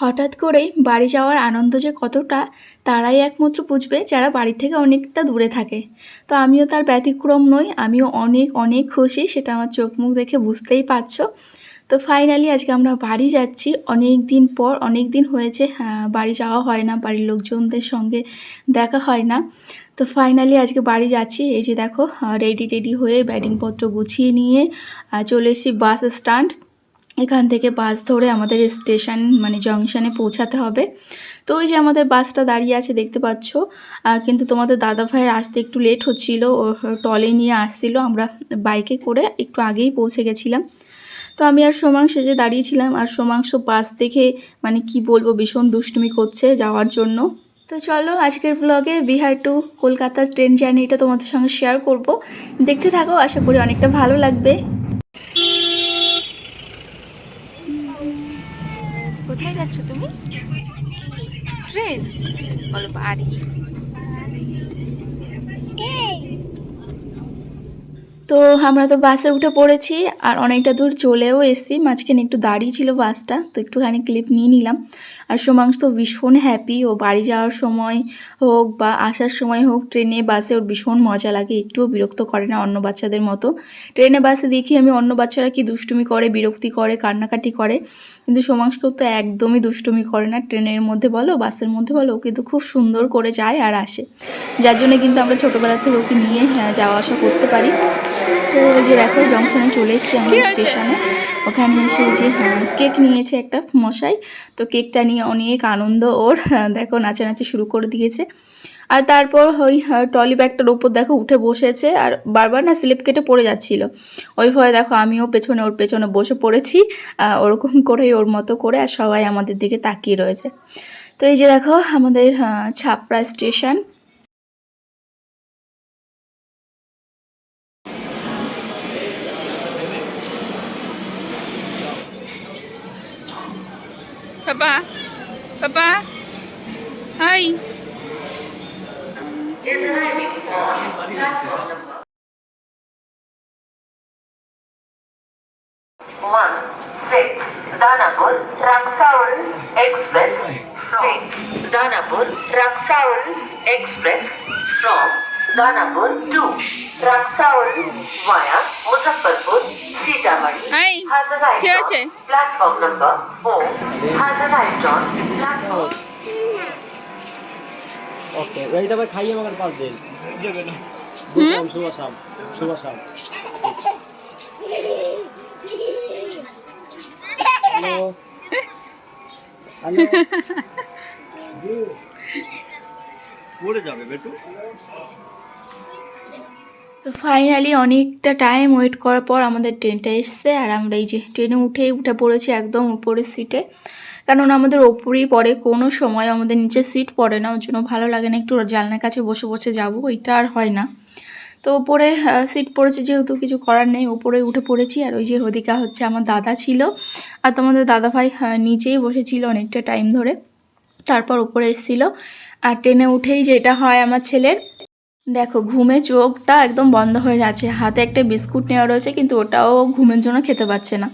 হঠাৎ করেই বাড়ি যাওয়ার আনন্দ যে কতটা তারাই একমাত্র বুঝবে যারা বাড়ি থেকে অনেকটা দূরে থাকে। তো আমিও তার ব্যতিক্রম নই আমিও অনেক অনেক খুশি সেটা আমার চোখ মুখ দেখে বুঝতেই পারছ। তো ফাইনালি আজকে আমরা বাড়ি যাচ্ছি। অনেক দিন পর অনেক দিন হয়েছে হ্যাঁ, বাড়ি যাওয়া হয় না বাড়ির লোকজনদের সঙ্গে দেখা হয় না। তো ফাইনালি আজকে বাড়ি যাচ্ছি এই যে দেখো রেডি টেডি হয়ে ব্যাটিংপত্র গুছিয়ে নিয়ে চলে এসেছি বাস স্ট্যান্ড এখান থেকে বাস ধরে আমাদের স্টেশন মানে জংশনে পৌঁছাতে হবে। তো ওই যে আমাদের বাসটা দাঁড়িয়ে আছে, দেখতে পাচ্ছ। কিন্তু তোমাদের দাদা ভাইয়ের আসতে একটু লেট হচ্ছিল। ও টলে নিয়ে আসছিল। আমরা বাইকে করে একটু আগেই পৌঁছে গেছিলাম। তো আমি আর সোমাংশ যে দাঁড়িয়েছিলাম। আর সোমাংশ বাস দেখে মানে কি বলব, ভীষণ দুষ্টুমি করছে যাওয়ার জন্য। তো চলো আজকের ব্লগে বিহার টু কলকাতা ট্রেন জার্নিটা তোমাদের সঙ্গে শেয়ার করব। দেখতে থাকো, আশা করি অনেকটা ভালো লাগবে কোথায় যাচ্ছ তুমি ট্রেন বলো বাড়ি তো আমরা তো বাসে উঠে পড়েছি আর অনেকটা দূর চলেও এসেছি। মাঝখানে একটু দাঁড়িয়ে ছিল বাসটা তো একটুখানি ক্লিপ নিয়ে নিলাম। আর সোমাংশ তো ভীষণ হ্যাপি ও বাড়ি যাওয়ার সময় হোক বা আসার সময় হোক ট্রেনে বাসে ওর ভীষণ মজা লাগে একটুও বিরক্ত করে না অন্য বাচ্চাদের মতো। ট্রেনে বাসে দেখি আমি অন্য বাচ্চারা কি দুষ্টুমি করে বিরক্তি করে কান্নাকাটি করে। কিন্তু সোমাংশ তো একদমই দুষ্টুমি করে না। ট্রেনের মধ্যে বলো বাসের মধ্যে বলো ও কিন্তু খুব সুন্দর করে যায় আর আসে। যার জন্য কিন্তু আমরা ছোটোবেলা থেকে ওকে নিয়ে হ্যাঁ, যাওয়া আসা করতে পারি। তো ওই যে দেখো জংশনে চলে এসেছি আমাদের স্টেশনে ওখানে এসে যে হ্যাঁ, কেক নিয়েছে একটা মশাই। তো কেকটা নিয়ে অনেক আনন্দ ওর হ্যাঁ, দেখো নাচানাচি শুরু করে দিয়েছে। আর তারপর ওই হ্যাঁ, ট্রলি ব্যাগটার ওপর দেখো উঠে বসেছে। আর বারবার না স্লিপ কেটে পড়ে যাচ্ছিল। ওই ভয়ে দেখো আমিও পেছনে ওর পেছনে বসে পড়েছি। ওরকম করেই ওর মতো করে আর সবাই আমাদের দিকে তাকিয়ে রয়েছে। তো এই যে দেখো আমাদের আহ, Chhapra station Papa, Papa, hi. one six Danapur Raksaul Express from Danapur Raksaul Express from Danapur to Raksaul via Muzaffarpur Arrived কে number 4 has arrived on platform okay এইটা ভাই খাইয়ে আমাকে পাঁচ দিন দেবে না বললাম শুভ শাম শুভ শাম হ্যালো যাবে বেটু তো ফাইনালি অনেকটা টাইম ওয়েট করার পর আমাদের ট্রেনটা এসছে আর আমরা এই যে ট্রেনে উঠেই উঠে পড়েছি একদম উপরের সিটে কারণ আমাদের ওপরেই পড়ে, কোনো সময় আমাদের নিচে সিট পড়ে না, ওর জন্য ভালো লাগে না একটু জানলার কাছে বসে বসে যাব, ওইটা আর হয় না। তো ওপরে সিট পড়েছে যেহেতু কিছু করার নেই, ওপরে উঠে পড়েছি আর ওই যে হদিকা হচ্ছে আমার দাদা ছিল। আর তোমাদের দাদা ভাই নিচেই বসেছিল অনেকটা টাইম ধরে, তারপর উপরে এসেছিল। আর ট্রেনে উঠেই যেটা হয় আমার ছেলের দেখো ঘুমে চোখটা একদম বন্ধ হয়ে যাচ্ছে। হাতে একটা বিস্কুট নেওয়া রয়েছে কিন্তু ওটাও ঘুমের জন্য খেতে পাচ্ছে না।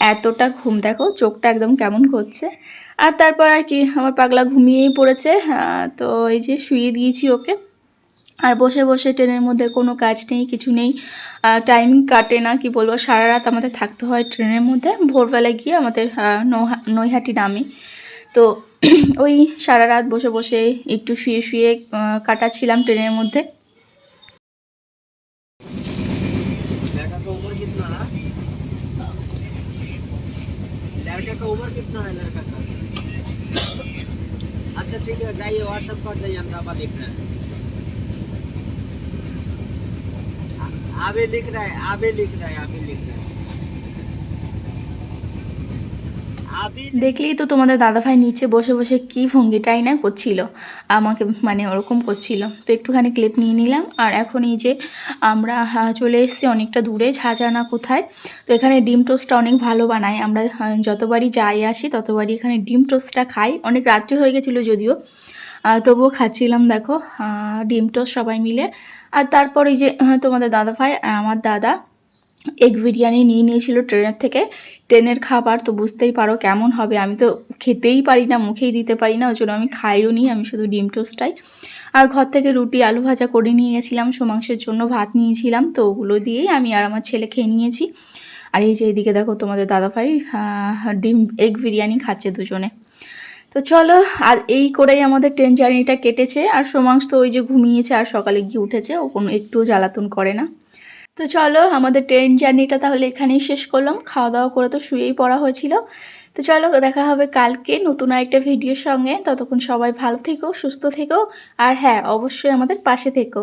এতটা ঘুম দেখো চোখটা একদম কেমন করছে। আর তারপর আর কি আমার পাগলা ঘুমিয়েই পড়েছে। আহ, তো এই যে শুয়ে দিয়েছি ওকে। আর বসে বসে ট্রেনের মধ্যে কোনো কাজ নেই কিছু নেই। টাইম কাটে না কি বলব সারা রাত আমাদের থাকতে হয় ট্রেনের মধ্যে। ভোরবেলায় গিয়ে আমাদের নৌহা- নৈহাটি নামে। তো ওই সারা রাত বসে বসে একটু শুয়ে শুয়ে আহ, কাটাচ্ছিলাম ট্রেনের মধ্যে लड़का का उम्र कितना है लड़का का उम्र कितना है लड़का का अच्छा ठीक है जाइए व्हाट्सएप पर जाइए हम दफा लिख रहे हैं आ- आबे लिख रहा है आबे लिख रहा है দেখলেই তো তোমাদের দাদাভাই নিচে বসে বসে কি ভঙ্গিটাই না করছিল। আমাকে মানে ওরকম করছিল। তো একটুখানি ক্লিপ নিয়ে নিলাম। আর এখন এই যে আমরা চলে এসেছি অনেকটা দূরে, ঝাঁঝানা কোথায়? তো এখানে ডিম টোস্টটা অনেক ভালো বানায়। আমরা যতবারই যাই আসি, ততবারই এখানে ডিম টোস্টটা খাই। অনেক রাত্রি হয়ে গেছিল যদিও। তবুও খাচ্ছিলাম, দেখো। ডিম টোস্ট সবাই মিলে। আর তারপর এই যে তোমাদের দাদাভাই আর আমার দাদা এগ বিরিয়ানি নিয়ে নিয়েছিল ট্রেনের থেকে। ট্রেনের খাবার তো বুঝতেই পারো কেমন হবে। আমি তো খেতেই পারি না, মুখেই দিতে পারি না, ওই জন্য আমি খাইও নি, আমি শুধু ডিম টোস্টটাই। আর ঘর থেকে রুটি, আলু ভাজা করে নিয়ে গেছিলাম সোমাংসের জন্য ভাত নিয়েছিলাম, তো ওগুলো দিয়েই আমি আর আমার ছেলে খেয়ে নিয়েছি। আর এই যে এদিকে দেখো তোমাদের দাদাভাই ডিম, এগ বিরিয়ানি খাচ্ছে দুজনে। তো চলো, আর এই করেই আমাদের ট্রেন জার্নিটা কেটেছে। আর সোমাংস তো ওই যে ঘুমিয়েছে আর সকালে গিয়ে উঠেছে, ও কোনো একটুও জ্বালাতন করে না। তো চলো, আমাদের ট্রেন জার্নিটা তাহলে এখানেই শেষ করলাম। খাওয়া দাওয়া করে তো শুয়েই পড়া হয়েছিল। তো চলো, দেখা হবে কালকে নতুন আরেকটা ভিডিওর সঙ্গে। ততক্ষণ সবাই ভালো থেকো, সুস্থ থেকো। আর হ্যাঁ অবশ্যই আমাদের পাশে থেকো।